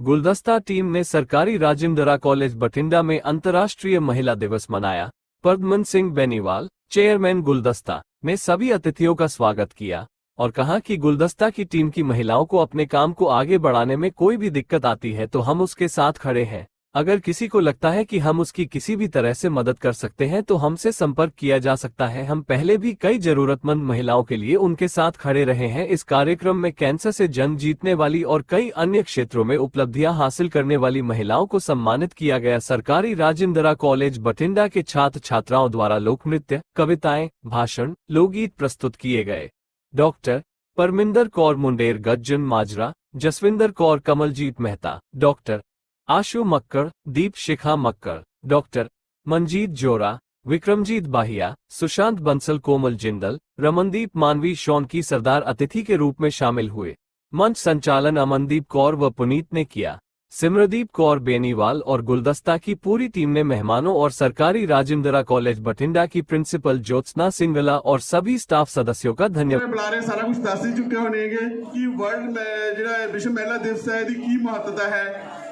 गुलदस्ता टीम ने सरकारी राजिंदरा कॉलेज बठिंडा में अंतर्राष्ट्रीय महिला दिवस मनाया। पद्मन सिंह बेनीवाल, चेयरमैन गुलदस्ता, ने सभी अतिथियों का स्वागत किया और कहा कि गुलदस्ता की टीम की महिलाओं को अपने काम को आगे बढ़ाने में कोई भी दिक्कत आती है तो हम उसके साथ खड़े हैं। अगर किसी को लगता है कि हम उसकी किसी भी तरह से मदद कर सकते हैं तो हमसे संपर्क किया जा सकता है। हम पहले भी कई जरूरतमंद महिलाओं के लिए उनके साथ खड़े रहे हैं। इस कार्यक्रम में कैंसर से जंग जीतने वाली और कई अन्य क्षेत्रों में उपलब्धियाँ हासिल करने वाली महिलाओं को सम्मानित किया गया। सरकारी राजिंदरा कॉलेज बठिंडा के छात्र छात्राओं द्वारा लोक नृत्य कविताएँ, भाषण, लोकगीत प्रस्तुत किए गए। Doctor Parminder Kaur Munder, Gajjan Majra, Jasvinder Kaur, Kamaljeet Mehta. Doctor Ashu Makkar, Deep Shikha Makkar, doctor Manjeet Jora, Vikramjeet Bahia, Sushant Bansal, Komal Jindal, Ramandeep Manvi Shaunki सरदार अतिथि के रूप में शामिल हुए। मंच संचालन अमनदीप कौर व पुनीत ने किया। सिमरदीप कौर बेनीवाल और गुलदस्ता की पूरी टीम ने मेहमानों और सरकारी राजिंदरा कॉलेज बठिंडा की प्रिंसिपल ज्योत्सना सिंगला और सभी स्टाफ सदस्यों का धन्यवाद ਜਿਹੜੇ ਬੁਲਾਰੇ ਸਾਰਾ ਕੁਝ ਦੱਸ ਹੀ ਚੁੱਕੇ ਹੋਣਗੇ ਕਿ ਵਰਲਡ ਜਿਹੜਾ ਹੈ ਵਿਸ਼ਵ ਮਹਿਲਾ ਦਿਵਸ ਹੈ ਇਹਦੀ ਕੀ ਮਹੱਤਤਾ ਹੈ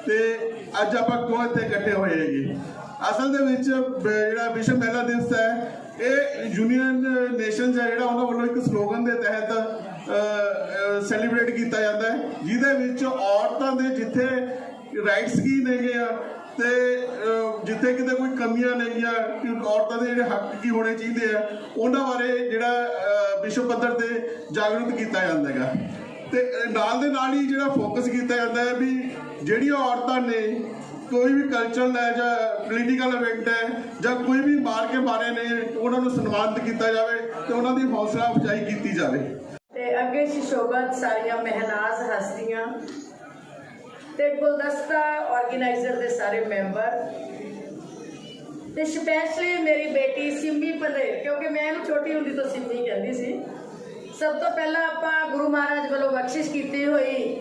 ਤੇ ਅੱਜ ਆਪਾਂ ਕਿਉਂ ਇੱਥੇ ਇਕੱਠੇ ਹੋਏ ਹੈਗੇ ਅਸਲ ਦੇ ਵਿੱਚ ਬ- ਜਿਹੜਾ ਵਿਸ਼ਵ ਮਹਿਲਾ ਦਿਵਸ ਹੈ ਇਹ ਯੂਨੀਅਨ ਨੇਸ਼ਨਸ ਹੈ ਜਿਹੜਾ ਉਹਨਾਂ ਵੱਲੋਂ ਇੱਕ ਸਲੋਗਨ ਦੇ ਤਹਿਤ ਸੈਲੀਬ੍ਰੇਟ ਕੀਤਾ ਜਾਂਦਾ ਹੈ ਜਿਹਦੇ ਵਿੱਚ ਔਰਤਾਂ ਦੇ ਜਿੱਥੇ ਰਾਈਟਸ ਕੀ ਨੇਗੇ ਆ? ਤੇ ਜਿੱਥੇ ਕਿਤੇ ਕੋਈ ਕਮੀਆਂ ਨੇਗੀਆਂ, ਕਿ ਔਰਤਾਂ ਦੇ ਜਿਹੜੇ ਹੱਕ ਕੀ ਹੋਣੇ ਚਾਹੀਦੇ ਆ, ਉਹਨਾਂ ਬਾਰੇ ਜਿਹੜਾ ਵਿਸ਼ਵ ਪੱਧਰ ਤੇ ਜਾਗਰੂਕ ਕੀਤਾ ਜਾਂਦਾ ਹੈਗਾ। ਤੇ ਨਾਲ ਦੇ ਨਾਲ ਹੀ ਜਿਹੜਾ ਫੋਕਸ ਕੀਤਾ ਜਾਂਦਾ ਹੈ ਵੀ ਜਿਹੜੀਆਂ ਔਰਤਾਂ ਨੇ, ਕੋਈ ਵੀ ਕਲਚਰਲ ਹੈ ਜਾਂ ਪੋਲੀਟੀਕਲ ਇਵੈਂਟ ਹੈ, ਜਾਂ ਕੋਈ ਵੀ ਮਾਰ ਕੇ ਮਾਰੇ ਨੇ, ਉਹਨਾਂ ਨੂੰ ਸਨਮਾਨਿਤ ਕੀਤਾ ਜਾਵੇ ਤੇ ਉਹਨਾਂ ਦੀ ਹੌਸਲਾ ਅਫਜ਼ਾਈ ਕੀਤੀ ਜਾਵੇ। ਤੇ ਅੱਗੇ ਸ਼ਿਸ਼ੋਭਤ ਸਾਰੀਆਂ ਮਹਿਨਾਜ਼ ਹਸਤੀਆਂ ਤੇ ਗੁਲਦਸਤਾ ਆਰਗੇਨਾਈਜ਼ਰ ਦੇ ਸਾਰੇ ਮੈਂਬਰ ਤੇ ਸਪੈਸ਼ਲੀ ਮੇਰੀ ਬੇਟੀ ਸਿੰਮੀ ਪੰਦੇਰ ਕਿਉਂਕਿ ਮੈਂ ਇਹਨੂੰ ਛੋਟੀ ਹੁੰਦੀ ਤੋਂ ਸਿੰਮੀ ਕਹਿੰਦੀ ਸੀ। ਸਭ ਤੋਂ ਪਹਿਲਾਂ ਆਪਾਂ ਗੁਰੂ ਮਹਾਰਾਜ ਵੱਲੋਂ ਬਖਸ਼ਿਸ਼ ਕੀਤੀ ਹੋਈ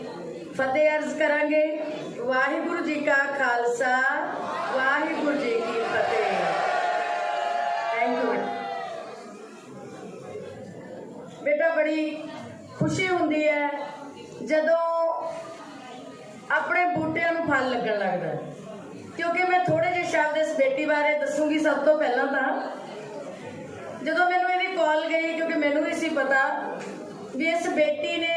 ਫਤਿਹ ਅਰਜ਼ ਕਰਾਂਗੇ। ਵਾਹਿਗੁਰੂ ਜੀ ਕਾ ਖਾਲਸਾ, ਵਾਹਿਗੁਰੂ ਜੀ ਕੀ ਫਤਿਹ। ਥੈਂਕ ਯੂ ਬੇਟਾ ਬੜੀ ਖੁਸ਼ੀ ਹੁੰਦੀ ਹੈ ਜਦੋਂ ਆਪਣੇ ਬੂਟਿਆਂ ਨੂੰ ਫਲ ਲੱਗਣ ਲੱਗਦਾ ਹੈ। ਕਿਉਂਕਿ ਮੈਂ ਥੋੜੇ ਜਿਹੇ ਸ਼ਬਦ ਇਸ ਬੇਟੀ ਬਾਰੇ ਦੱਸੂਗੀ ਸਭ ਤੋਂ ਪਹਿਲਾਂ ਤਾਂ। ਜਦੋਂ ਮੈਨੂੰ ਇਹਦੀ ਕਾਲ ਗਈ, ਕਿਉਂਕਿ ਮੈਨੂੰ ਵੀ ਸੀ ਪਤਾ ਵੀ ਇਸ ਬੇਟੀ ਨੇ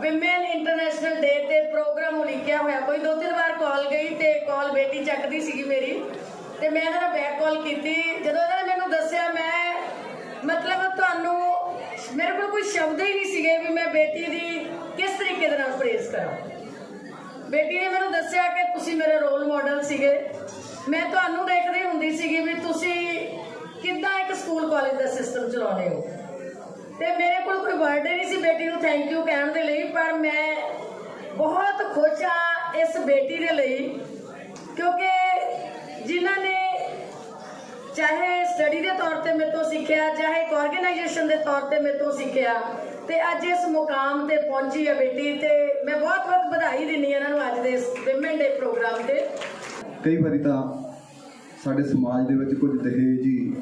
ਵਿਮਨ ਇੰਟਰਨੈਸ਼ਨਲ ਡੇ ਤੇ ਪ੍ਰੋਗਰਾਮ ਉਲੀਕਿਆ ਹੋਇਆ। ਕੋਈ ਦੋ ਤਿੰਨ ਵਾਰ ਕਾਲ ਗਈ ਤੇ ਕਾਲ ਬੇਟੀ ਚੱਕਦੀ ਸੀਗੀ ਮੇਰੀ। ਤੇ ਮੈਂ ਇਹਨਾਂ ਨੂੰ ਬੈਕ ਕਾਲ ਕੀਤੀ। ਜਦੋਂ ਇਹਨਾਂ ਨੇ ਮੈਨੂੰ ਦੱਸਿਆ, ਮੈਂ ਮਤਲਬ ਮੇਰੇ ਕੋਲ ਕੋਈ ਸ਼ਬਦ ਹੀ ਨਹੀਂ ਸੀਗੇ ਵੀ ਮੈਂ ਬੇਟੀ ਦੀ ਕਿਸ ਤਰੀਕੇ ਦੇ ਨਾਲ ਪ੍ਰੇਜ਼ ਕਰਾਂ। ਬੇਟੀ ਨੇ ਮੈਨੂੰ ਦੱਸਿਆ ਕਿ ਤੁਸੀਂ ਮੇਰੇ ਰੋਲ ਮਾਡਲ ਸੀਗੇ। ਮੈਂ ਤੁਹਾਨੂੰ ਦੇਖਦੀ ਹੁੰਦੀ ਸੀਗੀ ਵੀ ਤੁਸੀਂ ਕਿੱਦਾਂ ਇੱਕ ਸਕੂਲ ਕਾਲਜ ਦਾ ਸਿਸਟਮ ਚਲਾਉਂਦੇ ਹੋ। ਤੇ ਮੇਰੇ ਕੋਲ ਕੋਈ ਵਰਡ ਹੀ ਨਹੀਂ ਸੀ ਬੇਟੀ ਨੂੰ ਥੈਂਕ ਯੂ ਕਹਿਣ ਦੇ ਲਈ, ਪਰ ਮੈਂ ਬਹੁਤ ਖੁਸ਼ ਆ ਇਸ ਬੇਟੀ ਦੇ ਲਈ, ਕਿਉਂਕਿ ਜਿਨ੍ਹਾਂ ਨੇ ਚਾਹੇ ਸਟੱਡੀ ਦੇ ਤੌਰ ਤੇ ਮੇਰੇ ਤੋਂ ਸਿੱਖਿਆ, ਚਾਹੇ ਇੱਕ ਆਰਗੇਨਾਈਜੇਸ਼ਨ ਦੇ ਤੌਰ ਤੇ ਮੇਰੇ ਤੋਂ ਸਿੱਖਿਆ, ਤੇ ਅੱਜ ਇਸ ਮੁਕਾਮ ਤੇ ਪਹੁੰਚੀ ਹੈ ਬੇਟੀ ਤੇ ਮੈਂ ਬਹੁਤ ਬਹੁਤ ਵਧਾਈ ਦਿੰਦੀ ਇਹਨਾਂ ਨੂੰ ਅੱਜ ਦੇ ਇਸ ਵਿਮਨ ਡੇ ਪ੍ਰੋਗਰਾਮ ਤੇ। ਕਈ ਵਾਰੀ ਤਾਂ ਸਾਡੇ ਸਮਾਜ ਦੇ ਵਿੱਚ ਕੁਝ ਦਹੇਜੀ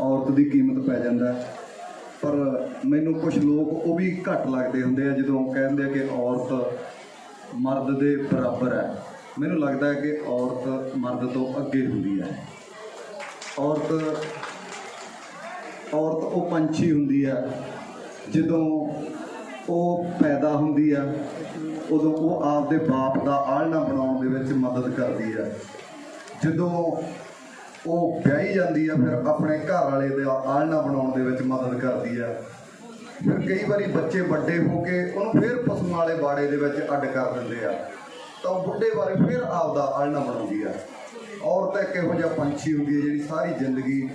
ਔਰਤ ਦੀ ਕੀਮਤ ਪੈ ਜਾਂਦਾ, ਪਰ ਮੈਨੂੰ ਕੁਝ ਲੋਕ ਉਹ ਵੀ ਘੱਟ ਲੱਗਦੇ ਹੁੰਦੇ ਆ ਜਦੋਂ ਕਹਿੰਦੇ ਆ ਕਿ ਔਰਤ ਮਰਦ ਦੇ ਬਰਾਬਰ ਹੈ। ਮੈਨੂੰ ਲੱਗਦਾ ਹੈ ਕਿ ਔਰਤ ਮਰਦ ਤੋਂ ਅੱਗੇ ਹੁੰਦੀ ਹੈ। ਔਰਤ ਔਰਤ ਉਹ ਪੰਛੀ ਹੁੰਦੀ ਹੈ ਜਦੋਂ ਉਹ ਪੈਦਾ ਹੁੰਦੀ ਆ, ਉਦੋਂ ਉਹ ਆਪਦੇ ਬਾਪ ਦਾ ਆਲਣਾ ਬਣਾਉਣ ਦੇ ਵਿੱਚ ਮਦਦ ਕਰਦੀ ਹੈ ਜਦੋਂ ਉਹ ਵਿਆਹੀ ਜਾਂਦੀ ਆ, ਫਿਰ ਆਪਣੇ ਘਰ ਵਾਲੇ ਦਾ ਆਲਣਾ ਬਣਾਉਣ ਦੇ ਵਿੱਚ ਮਦਦ ਕਰਦੀ ਆ। ਫਿਰ ਕਈ ਵਾਰੀ ਬੱਚੇ ਵੱਡੇ ਹੋ ਕੇ ਉਹਨੂੰ ਫਿਰ ਪਸ਼ੂਆਂ ਵਾਲੇ ਬਾੜੇ ਦੇ ਵਿੱਚ ਅੱਡ ਕਰ ਦਿੰਦੇ ਆ। ਤਾਂ ਉਹ ਬੁੱਢੇ ਬਾਰੇ ਫਿਰ ਆਪਦਾ ਆਲਣਾ ਬਣਾਉਂਦੀ ਆ। ਔਰਤ ਇੱਕ ਇਹੋ ਜਿਹਾ ਪੰਛੀ ਹੁੰਦੀ ਹੈ, ਜਿਹੜੀ ਸਾਰੀ ਜ਼ਿੰਦਗੀ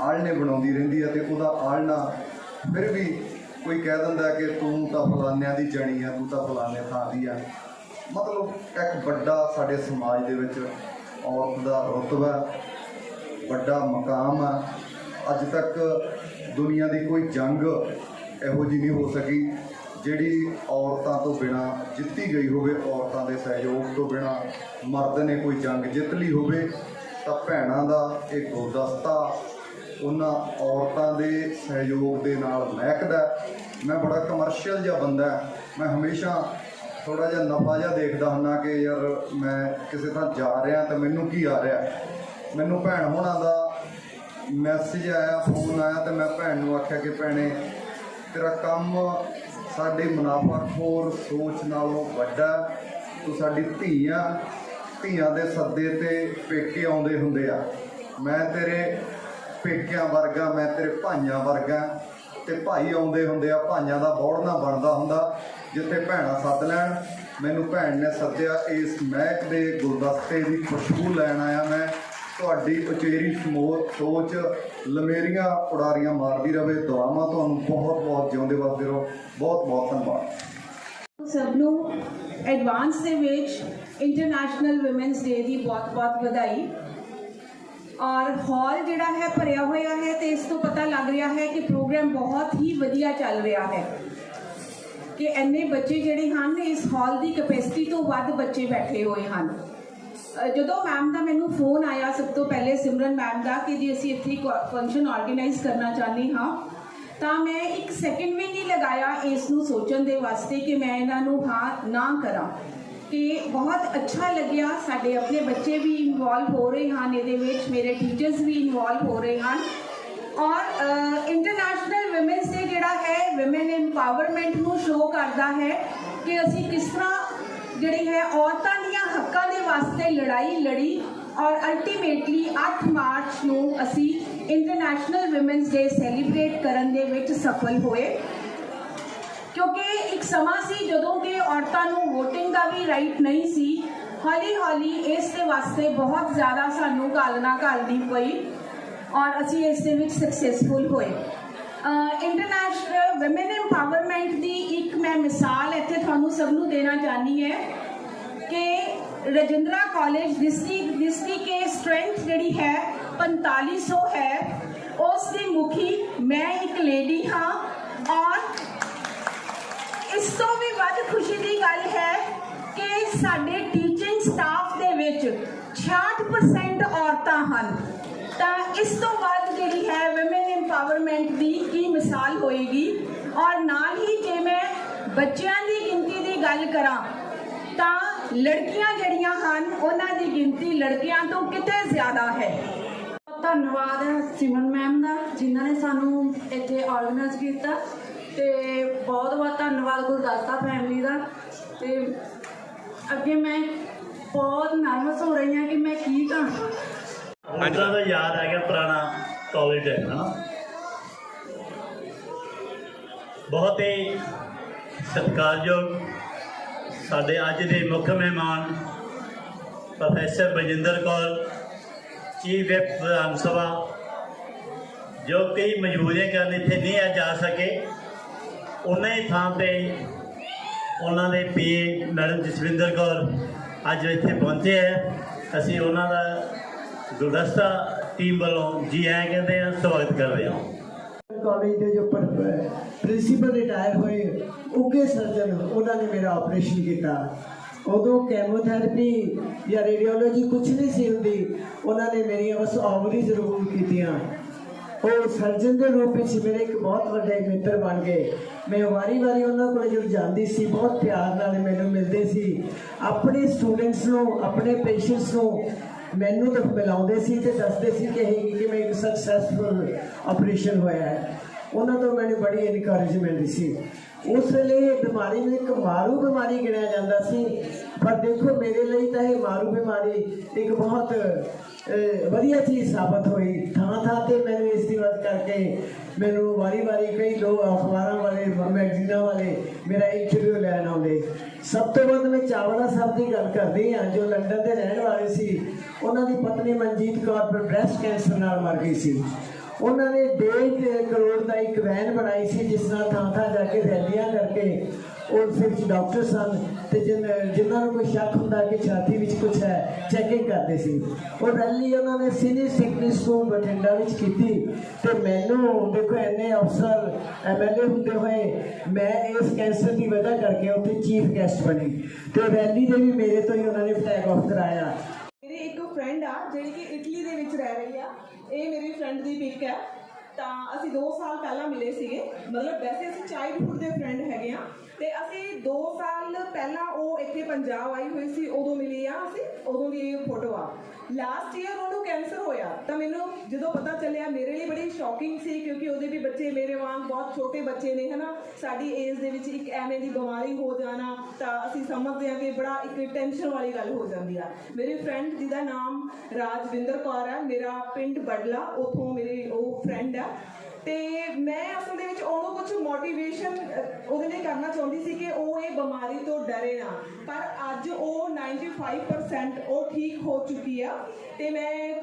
ਆਲਣੇ ਬਣਾਉਂਦੀ ਰਹਿੰਦੀ ਹੈ ਤੇ ਉਹਦਾ ਆਲਣਾ ਫਿਰ ਵੀ ਕੋਈ ਕਹਿ ਦਿੰਦਾ ਕਿ ਤੂੰ ਤਾਂ ਫਲਾਨਿਆਂ ਦੀ ਜਣੀ ਆ, ਤੂੰ ਤਾਂ ਫਲਾਨੇ ਥਾਂ ਦੀ ਆ। ਮਤਲਬ ਇੱਕ ਵੱਡਾ ਸਾਡੇ ਸਮਾਜ ਦੇ ਵਿੱਚ ਔਰਤ ਦਾ ਰੁਤਬਾ ਵੱਡਾ ਮਕਾਮ ਆ ਅੱਜ ਤੱਕ ਦੁਨੀਆ ਦੀ ਕੋਈ ਜੰਗ ਇਹੋ ਜਿਹੀ ਨਹੀਂ ਹੋ ਸਕੀ। ਜਿਹੜੀ ਔਰਤਾਂ ਤੋਂ ਬਿਨਾ ਜਿੱਤੀ ਗਈ ਹੋਵੇ, ਔਰਤਾਂ ਦੇ ਸਹਿਯੋਗ ਤੋਂ ਬਿਨਾ ਮਰਦ ਨੇ ਕੋਈ ਜੰਗ ਜਿੱਤ ਲਈ ਹੋਵੇ, ਤਾਂ ਭੈਣਾਂ ਦਾ ਇਹ ਗੁਲਦਸਤਾ ਉਹਨਾਂ ਔਰਤਾਂ ਦੇ ਸਹਿਯੋਗ ਦੇ ਨਾਲ ਮਹਿਕਦਾ ਮੈਂ ਬੜਾ ਕਮਰਸ਼ੀਅਲ ਜਿਹਾ ਬੰਦਾ ਮੈਂ ਹਮੇਸ਼ਾ ਥੋੜਾ ਜਿਹਾ ਨਫਾ ਜਿਹਾ ਦੇਖਦਾ ਹੁੰਨਾ ਕਿ ਯਾਰ ਮੈਂ ਕਿਸੇ ਥਾਂ ਜਾ ਰਿਹਾ ਤਾਂ ਮੈਨੂੰ ਕੀ ਆ ਰਿਹਾ? ਮੈਨੂੰ ਭੈਣ ਹੋਣਾ ਦਾ ਮੈਸੇਜ ਆਇਆ ਫੋਨ ਆਇਆ ਤੇ ਮੈਂ ਭੈਣ ਨੂੰ ਆਖਿਆ ਕਿ ਭੈਣੇ, ਤੇਰਾ ਕੰਮ ਸਾਡੇ ਮੁਨਾਫਾਖੋਰ ਸੋਚ ਨਾਲੋਂ ਵੱਡਾ ਹੈ। ਸਾਡੀ ਧੀਆਂ ਧੀਆਂ ਦੇ ਸੱਦੇ ਤੇ ਪੇਕੇ ਆਉਂਦੇ ਹੁੰਦੇ ਆ ਮੈਂ ਤੇਰੇ ਪੇਕਿਆਂ ਵਰਗਾ, ਮੈਂ ਤੇਰੇ ਭਾਈਆਂ ਵਰਗਾ ਤੇ ਭਾਈ ਆਉਂਦੇ ਹੁੰਦੇ ਆ, ਭਾਈਆਂ ਦਾ ਬੋੜਨਾ ਬਣਦਾ ਹੁੰਦਾ ਜਿੱਥੇ ਭੈਣਾਂ ਸੱਦ ਲੈਣ, ਮੈਨੂੰ ਭੈਣ ਨੇ ਸੱਦਿਆ, ਇਸ ਮਹਿਕ ਦੇ ਗੁਲਦਸਤੇ ਦੀ ਖੁਸ਼ਬੂ ਲੈਣ ਆਇਆ ਮੈਂ ਤੁਹਾਡੀ ਉਚੇਰੀ ਸੋਚ ਲਮੇਰੀਆਂ ਉਡਾਰੀਆਂ ਮਾਰਦੀ ਰਵੇ। ਦੁਆਵਾਂ ਤੁਹਾਨੂੰ ਬਹੁਤ ਬਹੁਤ ਜਿਉਂਦੇ ਵਸਦੇ ਰਹੋ। ਬਹੁਤ ਬਹੁਤ ਧੰਨਵਾਦ। ਸਭ ਨੂੰ ਐਡਵਾਂਸ ਦੇ ਵਿੱਚ ਇੰਟਰਨੈਸ਼ਨਲ ਔਮਨਸ ਡੇ ਦੀ ਬਹੁਤ-ਬਹੁਤ ਵਧਾਈ। ਔਰ ਹਾਲ ਜਿਹੜਾ ਹੈ, ਭਰਿਆ ਹੋਇਆ ਹੈ ਤੇ ਇਸ ਤੋਂ ਪਤਾ ਲੱਗ ਰਿਹਾ ਹੈ ਕਿ ਪ੍ਰੋਗਰਾਮ ਬਹੁਤ ਹੀ ਵਧੀਆ ਚੱਲ ਰਿਹਾ ਹੈ। ਕਿ ਇੰਨੇ ਬੱਚੇ ਜਿਹੜੇ ਹਨ, ਇਸ ਹਾਲ ਦੀ ਕੈਪੈਸਿਟੀ ਤੋਂ ਵੱਧ ਬੱਚੇ ਬੈਠੇ ਹੋਏ ਹਨ। ਜਦੋਂ ਮੈਮ ਦਾ ਮੈਨੂੰ ਫੋਨ ਆਇਆ ਸਭ ਤੋਂ ਪਹਿਲੇ ਸਿਮਰਨ ਮੈਮ ਦਾ ਕਿ ਜੀ ਅਸੀਂ ਇੱਥੇ ਫੰਕਸ਼ਨ ਆਰਗੇਨਾਈਜ਼ ਕਰਨਾ ਚਾਹੁੰਦੇ ਹਾਂ, ਤਾਂ ਮੈਂ ਇੱਕ ਸੈਕਿੰਡ ਵੀ ਨਹੀਂ ਲਗਾਇਆ ਇਸ ਨੂੰ ਸੋਚਣ ਦੇ ਵਾਸਤੇ ਕਿ ਮੈਂ ਇਹਨਾਂ ਨੂੰ ਹਾਂ ਨਾ ਕਰਾਂ। ਕਿ ਬਹੁਤ ਅੱਛਾ ਲੱਗਿਆ, ਸਾਡੇ ਆਪਣੇ ਬੱਚੇ ਵੀ ਇਨਵੋਲਵ ਹੋ ਰਹੇ ਹਨ, ਇਹਦੇ ਵਿੱਚ ਮੇਰੇ ਟੀਚਰਸ ਵੀ ਇਨਵੋਲਵ ਹੋ ਰਹੇ ਹਨ। ਔਰ ਇੰਟਰਨੈਸ਼ਨਲ ਔਮਨਸ ਡੇ ਜਿਹੜਾ ਹੈ ਔਮਨ ਐਮਪਾਵਰਮੈਂਟ ਨੂੰ ਸ਼ੋਅ ਕਰਦਾ ਹੈ ਕਿ ਅਸੀਂ ਕਿਸ ਤਰ੍ਹਾਂ ਜਿਹੜੀ ਹੈ ਔਰਤਾਂ ਦੀਆਂ ਹੱਕਾਂ ਦੇ ਵਾਸਤੇ ਲੜਾਈ ਲੜੀ ਔਰ ਅਲਟੀਮੇਟਲੀ 8 ਮਾਰਚ ਨੂੰ ਅਸੀਂ ਇੰਟਰਨੈਸ਼ਨਲ ਔਮਨਸ ਡੇ ਸੈਲੀਬ੍ਰੇਟ ਕਰਨ ਦੇ ਵਿੱਚ ਸਫਲ ਹੋਏ। ਕਿਉਂਕਿ ਇੱਕ ਸਮਾਂ ਸੀ ਜਦੋਂ ਕਿ ਔਰਤਾਂ ਨੂੰ VOTING ਦਾ ਵੀ ਰਾਈਟ ਨਹੀਂ ਸੀ। ਹੌਲੀ ਹੌਲੀ ਇਸ ਦੇ ਵਾਸਤੇ ਬਹੁਤ ਜ਼ਿਆਦਾ ਸਾਨੂੰ ਕਾਲਨਾ ਘਾਲਣੀ ਪਈ ਔਰ ਅਸੀਂ ਇਸ ਦੇ ਵਿੱਚ ਸਕਸੈਸਫੁਲ ਹੋਏ। ਇੰਟਰਨੈਸ਼ਨਲ ਔਮਨ ਐਮਪਾਵਰਮੈਂਟ ਦੀ ਇੱਕ ਮੈਂ ਮਿਸਾਲ ਇੱਥੇ ਤੁਹਾਨੂੰ ਸਭ ਨੂੰ ਦੇਣਾ ਚਾਹਨੀ ਹੈ। ਕਿ ਰਜਿੰਦਰਾ ਕਾਲਜ ਜਿਸਦੀ ਜਿਸਦੀ ਕਿ ਸਟਰੈਂਥ ਜਿਹੜੀ ਹੈ 4500 ਹੈ, ਉਸ ਦੀ ਮੁਖੀ ਮੈਂ ਇੱਕ ਲੇਡੀ ਹਾਂ ਔਰ ਇਸ ਤੋਂ ਵੀ ਵੱਧ ਖੁਸ਼ੀ ਦੀ ਗੱਲ ਹੈ ਕਿ ਸਾਡੇ ਟੀਚਿੰਗ ਸਟਾਫ ਦੇ ਵਿੱਚ 66% ਔਰਤਾਂ ਹਨ। ਤਾਂ ਇਸ ਤੋਂ ਵੱਧ ਜਿਹੜੀ ਹੈ ਔਮਨ ਐਮਪਾਵਰਮੈਂਟ ਦੀ ਕੀ ਮਿਸਾਲ ਹੋਏਗੀ? ਔਰ ਨਾਲ ਹੀ ਜੇ ਮੈਂ ਬੱਚਿਆਂ ਦੀ ਗਿਣਤੀ ਦੀ ਗੱਲ ਕਰਾਂ ਲੜਕੀਆਂ ਜਿਹੜੀਆਂ ਹਨ ਉਹਨਾਂ ਦੀ ਗਿਣਤੀ ਲੜਕਿਆਂ ਤੋਂ ਕਿਤੇ ਜ਼ਿਆਦਾ ਹੈ। ਧੰਨਵਾਦ ਸਿਮਰਨ ਮੈਮ ਦਾ ਜਿਨ੍ਹਾਂ ਨੇ ਸਾਨੂੰ ਇੱਥੇ ਆਰਗੇਨਾਈਜ਼ ਕੀਤਾ ਤੇ ਬਹੁਤ ਬਹੁਤ ਧੰਨਵਾਦ ਗੁਰਦਾਸਤਾ ਫੈਮਿਲੀ ਦਾ। ਤੇ ਅੱਗੇ ਮੈਂ ਬਹੁਤ ਨਰਵਸ ਹੋ ਰਹੀ ਹਾਂ ਕਿ ਮੈਂ ਕੀ ਕਰਾਂ। ਉਹਨਾਂ ਦਾ ਯਾਦ ਆ ਗਿਆ ਪੁਰਾਣਾ ਕਾਲਜ ਹੈ ਨਾ ਬਹੁਤ ਹੀ ਸਤਿਕਾਰਯੋਗ ਸਾਡੇ ਅੱਜ ਦੇ ਮੁੱਖ ਮਹਿਮਾਨ professor Baljinder Kaur, chief whip Vidhan Sabha, ਜੋ ਕਈ ਮਜਬੂਰੀਆਂ ਕਾਰਨ ਇੱਥੇ ਨਹੀਂ ਆ ਜਾ ਸਕੇ ਉਹਨਾਂ ਹੀ ਥਾਂ ਤੇ ਉਹਨਾਂ ਦੇ ਪੀਏ ਮੈਡਮ ਜਸਵਿੰਦਰ ਕੌਰ ਅੱਜ ਇੱਥੇ ਪਹੁੰਚੇ ਹੈ। ਅਸੀਂ ਉਹਨਾਂ ਦਾ ਗੁਰਦਸਤਾ ਟੀਮ ਵੱਲੋਂ ਜੀ ਆਇਆਂ ਕਹਿੰਦੇ ਆ ਸਵਾਗਤ ਕਰ ਰਹੇ ਹਾਂ। ਕਾਲਜ ਦੇ ਜੋ ਪ੍ਰਿੰਸੀਪਲ ਰਿਟਾਇਰ ਹੋਏ ਉੱਗੇ ਸਰਜਨ ਉਹਨਾਂ ਨੇ ਮੇਰਾ ਆਪਰੇਸ਼ਨ ਕੀਤਾ। ਉਦੋਂ ਕੈਮੋਥੈਰੇਪੀ ਜਾਂ ਰੇਡੀਓਲੋਜੀ ਕੁਝ ਨਹੀਂ ਸੀ ਹੁੰਦੀ, ਉਹਨਾਂ ਨੇ ਮੇਰੀਆਂ ਬਸ ਓਵਰੀਜ਼ ਜ਼ਰੂਰ ਕੀਤੀਆਂ। ਉਹ ਸਰਜਨ ਦੇ ਰੂਪ ਵਿੱਚ ਮੇਰੇ ਇੱਕ ਬਹੁਤ ਵੱਡੇ ਮਿੱਤਰ ਬਣ ਗਏ। ਮੈਂ ਵਾਰੀ-ਵਾਰੀ ਉਹਨਾਂ ਕੋਲ ਜਦੋਂ ਜਾਂਦੀ ਸੀ, ਬਹੁਤ ਪਿਆਰ ਨਾਲ ਮੈਨੂੰ ਮਿਲਦੇ ਸੀ। ਆਪਣੇ ਸਟੂਡੈਂਟਸ ਨੂੰ, ਆਪਣੇ ਪੇਸ਼ੈਂਟਸ ਨੂੰ ਮੈਨੂੰ ਤਾਂ ਮਿਲਾਉਂਦੇ ਸੀ ਤੇ ਦੱਸਦੇ ਸੀ ਕਿ ਇਹ ਕਿਵੇਂ ਇੱਕ ਸਕਸੈਸਫੁਲ ਆਪਰੇਸ਼ਨ ਹੋਇਆ ਹੈ। ਉਹਨਾਂ ਤੋਂ ਮੈਨੂੰ ਬੜੀ ਇਨਕਰੇਜਮੈਂਟ ਮਿਲਦੀ ਸੀ। ਉਸ ਲਈ ਇਹ ਬਿਮਾਰੀ ਨੂੰ ਇੱਕ ਮਾਰੂ ਬਿਮਾਰੀ ਗਿਣਿਆ ਜਾਂਦਾ ਸੀ। ਪਰ ਦੇਖੋ, ਮੇਰੇ ਲਈ ਤਾਂ ਇਹ ਮਾਰੂ ਬਿਮਾਰੀ ਇੱਕ ਬਹੁਤ ਵਧੀਆ ਚੀਜ਼ ਸਾਬਤ ਹੋਈ। ਥਾਂ ਥਾਂ ਤੇ ਮੈਨੂੰ ਇਸ ਦੀ ਵਜ੍ਹਾ ਕਰਕੇ ਮੈਨੂੰ ਵਾਰੀ-ਵਾਰੀ ਕਈ ਲੋਕ ਅਖਬਾਰਾਂ ਵਾਲੇ, ਮੈਗਜ਼ੀਨਾਂ ਵਾਲੇ ਮੇਰਾ ਇੰਟਰਵਿਊ ਲੈਣ ਆਉਂਦੇ। ਸਭ ਤੋਂ ਵੱਧ ਮੈਂ ਚਾਵਲਾ ਸਾਹਿਬ ਦੀ ਗੱਲ ਕਰਦੀ ਹਾਂ, ਜੋ ਲੰਡਨ ਦੇ ਰਹਿਣ ਵਾਲੇ ਸੀ। ਉਹਨਾਂ ਦੀ ਪਤਨੀ ਮਨਜੀਤ ਕੌਰ ਬ੍ਰੈਸਟ ਕੈਂਸਰ ਨਾਲ ਮਰ ਗਈ ਸੀ। ਉਹਨਾਂ ਨੇ ਡੇਢ ਕਰੋੜ ਦਾ ਇੱਕ ਵੈਨ ਬਣਾਈ ਸੀ, ਜਿਸ ਨਾਲ ਥਾਂ ਥਾਂ ਜਾ ਕੇ ਰੈਲੀਆਂ ਕਰਕੇ ਉਸ ਸਿਰਫ ਡਾਕਟਰ ਸਨ ਤੇ ਜਿਨ- ਜਿਨ੍ਹਾਂ ਨੂੰ ਕੋਈ ਸ਼ੱਕ ਹੁੰਦਾ ਕਿ ਛਾਤੀ ਵਿੱਚ ਕੁਝ ਹੈ ਚੈਕਿੰਗ ਕਰਦੇ ਸੀ। ਉਹ ਰੈਲੀ ਉਹਨਾਂ ਨੇ ਸੀਨੀਅਰ ਸੈਕੰਡਰੀ ਸਕੂਲ ਬਠਿੰਡਾ ਵਿੱਚ ਕੀਤੀ ਤੇ ਮੈਨੂੰ, ਦੇਖੋ ਐਨੇ ਅਫਸਰ ਐਮਐਲਏ ਹੁੰਦੇ ਹੋਏ, ਮੈਂ ਇਸ ਕੈਂਸਰ ਦੀ ਵਜ੍ਹਾ ਕਰਕੇ ਉੱਥੇ ਚੀਫ ਗੈਸਟ ਬਣੀ ਤੇ ਰੈਲੀ ਦੇ ਵੀ ਮੇਰੇ ਤੋਂ ਹੀ ਉਹਨਾਂ ਨੇ ਫਲੈਗ ਆਫ ਕਰਾਇਆ। ਮੇਰੀ ਇੱਕ ਫਰੈਂਡ ਆ, ਜਿਹੜੀ ਕਿ ਇਟਲੀ ਦੇ ਵਿੱਚ ਰਹਿ ਰਹੀ ਆ ਇਹ ਮੇਰੀ ਫਰੈਂਡ ਦੀ ਪਿਕ ਹੈ। ਤਾਂ ਅਸੀਂ 2 ਸਾਲ ਪਹਿਲਾਂ ਮਿਲੇ ਸੀਗੇ। ਮਤਲਬ ਵੈਸੇ ਅਸੀਂ ਚਾਈਲਡਹੂਡ ਦੇ ਫਰੈਂਡ ਹੈਗੇ ਆ ਤੇ ਅਸੀਂ 2 ਸਾਲ ਪਹਿਲਾਂ ਉਹ ਇੱਥੇ ਪੰਜਾਬ ਆਈ ਹੋਈ ਸੀ, ਉਦੋਂ ਮਿਲੀ ਆ ਅਸੀਂ, ਉਦੋਂ ਦੀ ਇਹ ਫੋਟੋ ਆ। ਲਾਸਟ ਈਅਰ ਉਹਨੂੰ ਕੈਂਸਰ ਹੋਇਆ। ਤਾਂ ਮੈਨੂੰ ਜਦੋਂ ਪਤਾ ਚੱਲਿਆ, ਮੇਰੇ ਲਈ ਬੜੀ ਸ਼ੌਕਿੰਗ ਸੀ, ਕਿਉਂਕਿ ਉਹਦੇ ਵੀ ਬੱਚੇ ਮੇਰੇ ਵਾਂਗ ਬਹੁਤ ਛੋਟੇ ਬੱਚੇ ਨੇ, ਹਨਾ? ਸਾਡੀ ਏਜ ਦੇ ਵਿੱਚ ਇੱਕ ਐਵੇਂ ਦੀ ਬਿਮਾਰੀ ਹੋ ਜਾਣਾ, ਤਾਂ ਅਸੀਂ ਸਮਝਦੇ ਹਾਂ ਕਿ ਬੜਾ ਇੱਕ ਟੈਨਸ਼ਨ ਵਾਲੀ ਗੱਲ ਹੋ ਜਾਂਦੀ ਆ। ਮੇਰੇ ਫਰੈਂਡ ਜਿਹਦਾ ਨਾਮ ਰਾਜਵਿੰਦਰ ਕੌਰ ਹੈ ਮੇਰਾ ਪਿੰਡ ਬੜਲਾ ਉਥੋਂ ਮੇਰੇ ਉਹ ਫਰੈਂਡ ਆ। ਤੇ ਮੈਂ ਅਸਲ ਦੇ ਵਿੱਚ ਉਹਨੂੰ ਕੁਝ ਮੋਟੀਵੇਸ਼ਨ ਉਹਦੇ ਲਈ ਕਰਨਾ ਚਾਹੁੰਦੀ ਸੀ ਕਿ ਉਹ ਇਹ ਬਿਮਾਰੀ ਤੋਂ ਡਰੇ ਨਾ। ਪਰ ਅੱਜ ਉਹ 95% ਉਹ ਠੀਕ ਹੋ ਚੁੱਕੀ ਆ ਤੇ ਮੈਂ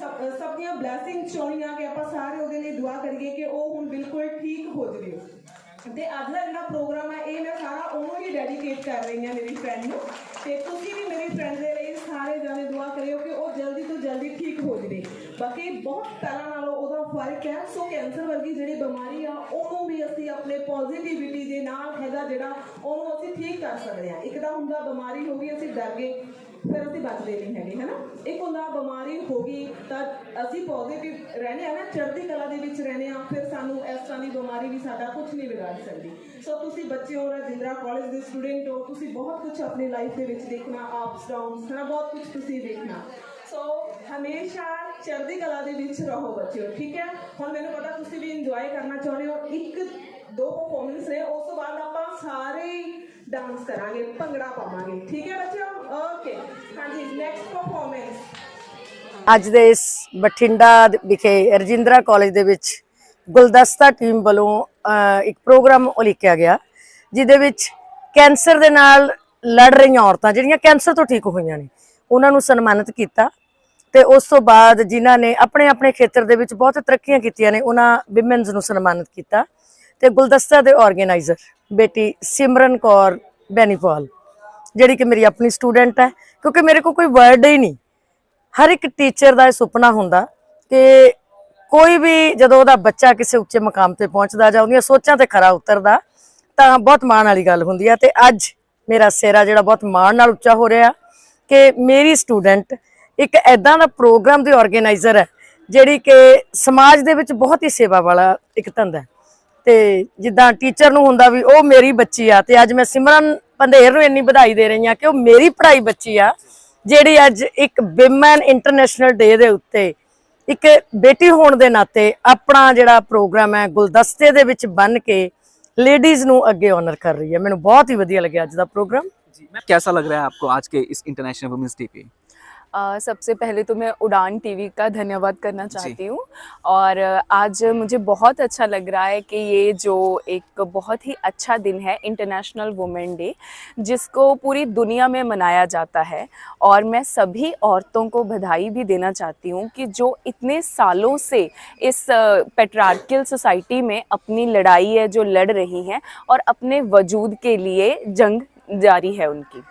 ਸਭ ਸਭ ਦੀਆਂ ਬਲੇਸਿੰਗ ਚਾਹੁੰਦੀ ਆ ਕਿ ਆਪਾਂ ਸਾਰੇ ਉਹਦੇ ਲਈ ਦੁਆ ਕਰੀਏ ਕਿ ਉਹ ਹੁਣ ਬਿਲਕੁਲ ਠੀਕ ਹੋ ਜਾਵੇ। ਤੇ ਅੱਜ ਦਾ ਜਿਹੜਾ ਪ੍ਰੋਗਰਾਮ ਹੈ ਇਹ ਮੈਂ ਸਾਰਾ ਉਹਨੂੰ ਹੀ ਡੈਡੀਕੇਟ ਕਰ ਰਹੀ ਹਾਂ ਮੇਰੀ ਫਰੈਂਡ ਨੂੰ। ਤੇ ਤੁਸੀਂ ਵੀ ਮੇਰੀ ਫਰੈਂਡ ਦੇ ਲਈ ਸਾਰੇ ਜਾਣੇ ਦੁਆ ਕਰਿਓ ਕਿ ਉਹ ਜਲਦੀ ਤੋਂ ਜਲਦੀ ਠੀਕ ਹੋ ਜਾਵੇ। ਬਾਕੀ ਬਹੁਤ ਪਹਿਲਾਂ ਨਾਲੋਂ ਉਹਦਾ ਫ਼ਰਕ ਹੈ, ਸੋ ਕੈਂਸਰ ਵਰਗੀ ਜਿਹੜੀ ਬਿਮਾਰੀ ਆ, ਉਹਨੂੰ ਵੀ ਅਸੀਂ ਆਪਣੇ ਪੋਜ਼ਿਟਿਵਿਟੀ ਦੇ ਨਾਲ ਹੈਗਾ ਜਿਹੜਾ, ਉਹਨੂੰ ਅਸੀਂ ਠੀਕ ਕਰ ਸਕਦੇ ਹਾਂ। ਇੱਕ ਤਾਂ ਹੁੰਦਾ ਬਿਮਾਰੀ ਹੋ ਗਈ, ਅਸੀਂ ਡਰ ਗਏ, ਫਿਰ ਅਸੀਂ ਬਚਦੇ ਨਹੀਂ ਹੈਗੇ, ਹਨਾ? ਇੱਕ ਹੁੰਦਾ ਬਿਮਾਰੀ ਹੋ ਗਈ, ਤਾਂ ਅਸੀਂ ਪੋਜ਼ਿਟਿਵ ਰਹਿੰਦੇ ਆ ਨਾ, ਚੜ੍ਹਦੀ ਕਲਾ ਦੇ ਵਿੱਚ ਰਹਿੰਦੇ ਆ ਫਿਰ ਸਾਨੂੰ ਇਸ ਤਰ੍ਹਾਂ ਦੀ ਬਿਮਾਰੀ ਵੀ ਸਾਡਾ ਕੁਝ ਨਹੀਂ ਵਿਗਾੜ ਸਕਦੀ। ਸੋ ਤੁਸੀਂ ਬੱਚੇ ਹੋ, ਰਜਿੰਦਰਾ ਕਾਲਜ ਦੇ ਸਟੂਡੈਂਟ ਹੋ, ਤੁਸੀਂ ਬਹੁਤ ਕੁਝ ਆਪਣੀ ਲਾਈਫ ਦੇ ਵਿੱਚ ਦੇਖਣਾ ਆਪਸ ਡਾਊਨਸ ਹਨਾ? ਬਹੁਤ ਕੁਝ ਤੁਸੀਂ ਦੇਖਣਾ। ਸੋ ਹਮੇਸ਼ਾ ਚੜ੍ਹਦੀ ਕਲਾ ਦੇ ਵਿੱਚ ਰਹੋ ਬੱਚਿਓ ਠੀਕ ਹੈ? ਹੁਣ ਮੈਨੂੰ ਪਤਾ ਤੁਸੀਂ ਵੀ ਇੰਜੋਏ ਕਰਨਾ ਚਾਹੁੰਦੇ ਹੋ। ਇੱਕ ਦੋ ਪਰਫਾਰਮੈਂਸ ਨੇ ਉਸ ਤੋਂ ਬਾਅਦ ਆਪਾਂ ਸਾਰੇ ਡਾਂਸ ਕਰਾਂਗੇ ਭੰਗੜਾ ਪਾਵਾਂਗੇ ਠੀਕ ਹੈ ਬੱਚਿਓ? ਓਕੇ ਹਾਂਜੀ ਨੈਕਸਟ ਪਰਫਾਰਮੈਂਸ ਅੱਜ ਦੇ ਇਸ ਬਠਿੰਡਾ ਵਿਖੇ ਰਜਿੰਦਰਾ ਕਾਲਜ ਦੇ ਵਿੱਚ ਗੁਲਦਸਤਾ ਟੀਮ ਵੱਲੋਂ ਅ, ਇੱਕ ਪ੍ਰੋਗਰਾਮ ਉਲੀਕਿਆ ਗਿਆ ਜਿਹਦੇ ਵਿੱਚ ਕੈਂਸਰ ਦੇ ਨਾਲ ਲੜ ਰਹੀਆਂ ਔਰਤਾਂ ਜਿਹੜੀਆਂ ਕੈਂਸਰ ਤੋਂ ਠੀਕ ਹੋਈਆਂ ਨੇ ਉਹਨਾਂ ਨੂੰ ਸਨਮਾਨਿਤ ਕੀਤਾ। ਤੇ ਉਸ ਤੋਂ ਬਾਅਦ ਜਿਨ੍ਹਾਂ ਨੇ ਆਪਣੇ ਆਪਣੇ ਖੇਤਰ ਦੇ ਵਿੱਚ ਬਹੁਤ ਤਰੱਕੀਆਂ ਕੀਤੀਆਂ ਨੇ, ਉਹਨਾਂ ਵਿਮਨਸ ਨੂੰ ਸਨਮਾਨਿਤ ਕੀਤਾ ਤੇ ਗੁਲਦਸਤਾ ਦੇ ਆਰਗੇਨਾਈਜ਼ਰ ਬੇਟੀ ਸਿਮਰਨ ਕੌਰ ਬੈਨੀਪਾਲ ਜਿਹੜੀ ਕਿ ਮੇਰੀ ਆਪਣੀ ਸਟੂਡੈਂਟ ਹੈ, ਕਿਉਂਕਿ ਮੇਰੇ ਕੋਲ ਕੋਈ ਵਰਡ ਹੀ ਨਹੀਂ। ਹਰ ਇੱਕ ਟੀਚਰ ਦਾ ਇਹ ਸੁਪਨਾ ਹੁੰਦਾ ਕਿ ਕੋਈ ਵੀ ਜਦੋਂ ਉਹਦਾ ਬੱਚਾ ਕਿਸੇ ਉੱਚੇ ਮਕਾਮ ਤੇ ਪਹੁੰਚਦਾ ਜਾਂ ਉਹਦੀਆਂ ਸੋਚਾਂ ਤੇ ਖਰਾ ਉਤਰਦਾ, ਤਾਂ ਬਹੁਤ ਮਾਣ ਵਾਲੀ ਗੱਲ ਹੁੰਦੀ ਹੈ ਤੇ ਅੱਜ ਮੇਰਾ ਸਿਹਰਾ ਜਿਹੜਾ ਬਹੁਤ ਮਾਣ ਨਾਲ ਉੱਚਾ ਹੋ ਰਿਹਾ ਕਿ ਮੇਰੀ ਸਟੂਡੈਂਟ ਇੱਕ ਐਦਾਂ ਦਾ ਪ੍ਰੋਗਰਾਮ ਦੇ ਆਰਗੇਨਾਈਜ਼ਰ ਹੈ, ਜਿਹੜੀ ਕਿ ਸਮਾਜ ਦੇ ਵਿੱਚ ਬਹੁਤ ਹੀ ਸੇਵਾ ਵਾਲਾ ਇੱਕ ਧੰਦਾ ਹੈ। ਤੇ ਜਿੱਦਾਂ ਟੀਚਰ ਨੂੰ ਹੁੰਦਾ ਵੀ ਉਹ ਮੇਰੀ ਬੱਚੀ ਆ, ਤੇ ਅੱਜ ਮੈਂ ਸਿਮਰਨ ਪੰਧੇਰ ਨੂੰ ਇੰਨੀ ਵਧਾਈ ਦੇ ਰਹੀ ਆ ਕਿ ਉਹ ਮੇਰੀ ਪੜਾਈ ਬੱਚੀ ਆ, ਜਿਹੜੀ ਅੱਜ ਇੱਕ ਵਿਮਨ ਇੰਟਰਨੈਸ਼ਨਲ ਡੇ ਦੇ ਉੱਤੇ ਇੱਕ ਬੇਟੀ ਹੋਣ ਦੇ ਨਾਤੇ ਆਪਣਾ ਜਿਹੜਾ ਪ੍ਰੋਗਰਾਮ ਹੈ ਗੁਲਦਸਤੇ ਦੇ ਵਿੱਚ ਬਣ ਕੇ ਲੇਡੀਜ਼ ਨੂੰ ਅੱਗੇ ਆਨਰ ਕਰ ਰਹੀ ਹੈ। ਮੈਨੂੰ ਬਹੁਤ ਹੀ ਵਧੀਆ ਲੱਗਿਆ ਅੱਜ ਦਾ ਪ੍ਰੋਗਰਾਮ। ਜੀ ਮੈਂ ਕਿਹਦਾ ਲੱਗ ਰਿਹਾ ਹੈ ਆਪਕੋ ਅੱਜ ਕੇ ਇਸ ਇੰਟਰਨੈਸ਼ਨਲ ਔਮਨਸ ਡੇ ਪੇ सबसे पहले तो मैं उड़ान टीवी का धन्यवाद करना चाहती हूँ। और आज मुझे बहुत अच्छा लग रहा है कि ये जो एक बहुत ही अच्छा दिन है इंटरनेशनल वुमेन डे जिसको पूरी दुनिया में मनाया जाता है। और मैं सभी औरतों को बधाई भी देना चाहती हूँ कि जो इतने सालों से इस पेट्रार्कियल सोसाइटी में अपनी लड़ाई है जो लड़ रही हैं और अपने वजूद के लिए जंग जारी है उनकी।